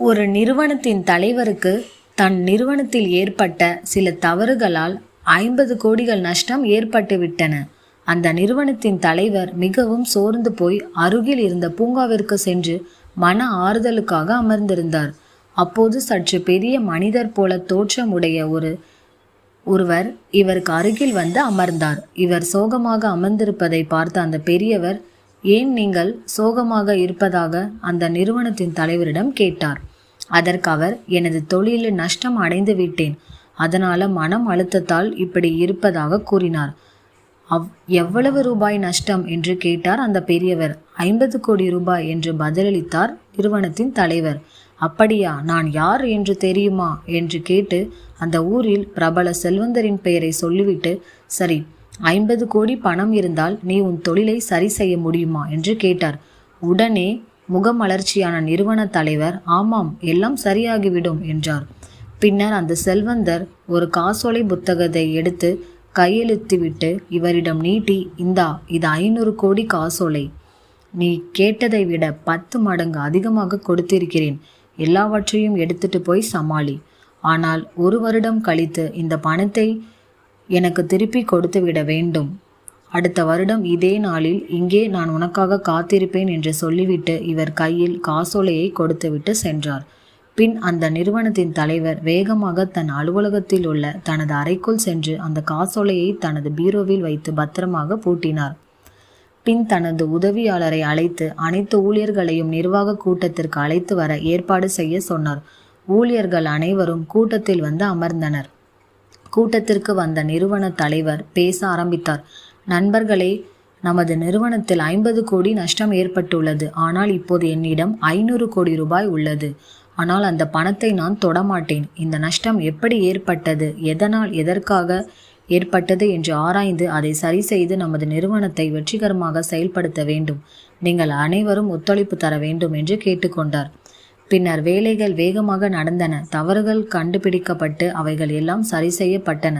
ஒரு நிறுவனத்தின் தலைவருக்கு தன் நிறுவனத்தில் ஏற்பட்ட சில தவறுகளால் ஐம்பது கோடிகள் நஷ்டம் ஏற்பட்டுவிட்டன. அந்த நிறுவனத்தின் தலைவர் மிகவும் சோர்ந்து போய் அருகில் இருந்த பூங்காவிற்கு சென்று மன ஆறுதலுக்காக அமர்ந்திருந்தார். அப்போது சற்று பெரிய மனிதர் போல தோற்றமுடைய ஒரு ஒருவர் இவருக்கு அருகில் வந்து அமர்ந்தார். இவர் சோகமாக அமர்ந்திருப்பதை பார்த்த அந்த பெரியவர் ஏன் நீங்கள் சோகமாக இருப்பதாக அந்த நிறுவனத்தின் தலைவரிடம் கேட்டார்? அதற்கு அவர் எனது தொழிலில் நஷ்டம் அடைந்து விட்டேன். அதனால மனம் அழுத்தத்தால் இப்படி இருப்பதாக கூறினார். அவ் எவ்வளவு ரூபாய் நஷ்டம்? என்று கேட்டார் அந்த பெரியவர். ஐம்பது கோடி ரூபாய் என்று பதிலளித்தார் நிறுவனத்தின் தலைவர். அப்படியா நான் யார் என்று தெரியுமா? என்று கேட்டு அந்த ஊரில் பிரபல செல்வந்தரின் பெயரை சொல்லிவிட்டு சரி ஐம்பது கோடி பணம் இருந்தால் நீ உன் தொழிலை சரி செய்ய முடியுமா? என்று கேட்டார். உடனே முகமலர்ச்சியான நிறுவன தலைவர் ஆமாம் எல்லாம் சரியாகிவிடும் என்றார். பின்னர் அந்த செல்வந்தர் ஒரு காசோலை புத்தகத்தை எடுத்து கையெழுத்திவிட்டு இவரிடம் நீட்டி இந்தா இது ஐநூறு கோடி காசோலை. நீ கேட்டதை விட பத்து மடங்கு அதிகமாக கொடுத்திருக்கிறேன். எல்லாவற்றையும் எடுத்துட்டு போய் சமாளி. ஆனால் ஒரு வருடம் கழித்து இந்த பணத்தை எனக்கு திருப்பி கொடுத்து விட வேண்டும். அடுத்த வருடம் இதே நாளில் இங்கே நான் உனக்காக காத்திருப்பேன் என்று சொல்லிவிட்டு இவர் கையில் காசோலையை கொடுத்துவிட்டு சென்றார். பின் அந்த நிறுவனத்தின் தலைவர் வேகமாக தன் அலுவலகத்தில் உள்ள தனது அறைக்குள் சென்று அந்த காசோலையை தனது பீரோவில் வைத்து பத்திரமாக பூட்டினார். பின் தனது உதவியாளரை அழைத்து அனைத்து ஊழியர்களையும் நிர்வாக கூட்டத்திற்கு அழைத்து வர ஏற்பாடு செய்ய சொன்னார். ஊழியர்கள் அனைவரும் கூட்டத்தில் வந்து அமர்ந்தனர். கூட்டத்திற்கு வந்த நிறுவன தலைவர் பேச ஆரம்பித்தார். நண்பர்களே நமது நிறுவனத்தில் ஐம்பது கோடி நஷ்டம் ஏற்பட்டுள்ளது. ஆனால் இப்போது என்னிடம் ஐநூறு கோடி ரூபாய் உள்ளது. ஆனால் அந்த பணத்தை நான் தொடமாட்டேன். இந்த நஷ்டம் எப்படி ஏற்பட்டது? எதனால் எதற்காக ஏற்பட்டது என்று ஆராய்ந்து அதை சரி செய்து நமது நிறுவனத்தை வெற்றிகரமாக செயல்படுத்த வேண்டும். நீங்கள் அனைவரும் ஒத்துழைப்பு தர வேண்டும் என்று கேட்டுக்கொண்டார். பின்னர் வேலைகள் வேகமாக நடந்தன. தவறுகள் கண்டுபிடிக்கப்பட்டு அவைகள் எல்லாம் சரி செய்யப்பட்டன.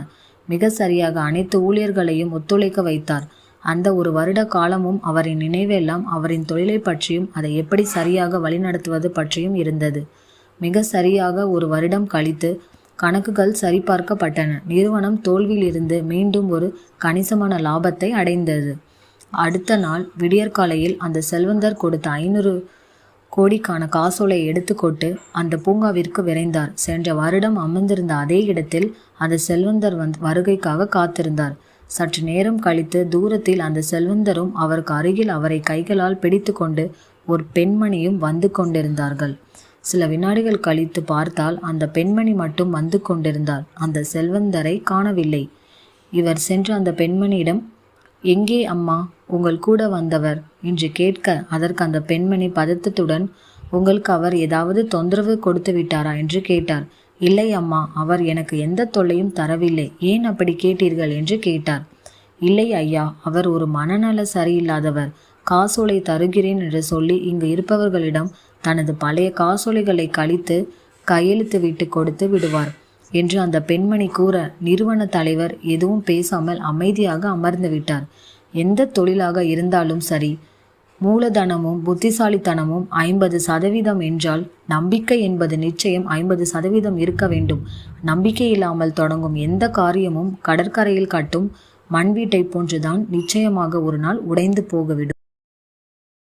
மிக சரியாக அனைத்து ஊழியர்களையும் ஒத்துழைக்க வைத்தார். அந்த ஒரு வருட காலமும் அவரின் நினைவெல்லாம் அவரின் தொழிலை பற்றியும் அதை எப்படி சரியாக வழிநடத்துவது பற்றியும் இருந்தது. மிக சரியாக ஒரு வருடம் கழித்து கணக்குகள் சரிபார்க்கப்பட்டன. நிறுவனம் தோல்வியிலிருந்து மீண்டும் ஒரு கணிசமான லாபத்தை அடைந்தது. அடுத்த நாள் விடியற்காலையில் அந்த செல்வந்தர் கொடுத்த ஐநூறு கோடிக்கான காசோலை எடுத்துக்கொண்டு அந்த பூங்காவிற்கு விரைந்தார். சென்ற வருடம் அமர்ந்திருந்த அதே இடத்தில் அந்த செல்வந்தர் வந் வருகைக்காக காத்திருந்தார். சற்று நேரம் கழித்து தூரத்தில் அந்த செல்வந்தரும் அவருக்கு அருகில் அவரை கைகளால் பிடித்துக்கொண்டு ஒரு பெண்மணியும் வந்து கொண்டிருந்தார்கள். சில வினாடிகள் கழித்து பார்த்தால் அந்த பெண்மணி மட்டும் வந்து கொண்டிருந்தார். அந்த செல்வந்தரை காணவில்லை. இவர் சென்று அந்த பெண்மணியிடம் எங்கே அம்மா? உங்கள் கூட வந்தவர். என்று கேட்க அதற்கு அந்த பெண்மணி பதத்தத்துடன் உங்களுக்கு அவர் ஏதாவது தொந்தரவு கொடுத்து விட்டாரா? என்று கேட்டார். இல்லை அம்மா அவர் எனக்கு எந்த தொல்லையும் தரவில்லை. ஏன் அப்படி கேட்டீர்கள்? என்று கேட்டார். இல்லை ஐயா அவர் ஒரு மனநல சரியில்லாதவர். காசோலை தருகிறேன் என்று சொல்லி இங்கு இருப்பவர்களிடம் தனது பழைய காசோலைகளை கழித்து கையெழுத்து விட்டு கொடுத்து விடுவார். என்று அந்த பெண்மணி கூற நிறுவன தலைவர் எதுவும் பேசாமல் அமைதியாக அமர்ந்து விட்டார். எந்த தொழிலாக இருந்தாலும் சரி மூலதனமும் புத்திசாலித்தனமும் ஐம்பது சதவீதம் என்றால் நம்பிக்கை என்பது நிச்சயம் ஐம்பது சதவீதம் இருக்க வேண்டும். நம்பிக்கை இல்லாமல் தொடங்கும் எந்த காரியமும் கடற்கரையில் கட்டும் மண் வீட்டை போன்றுதான் நிச்சயமாக ஒரு நாள் உடைந்து போகவிடும்.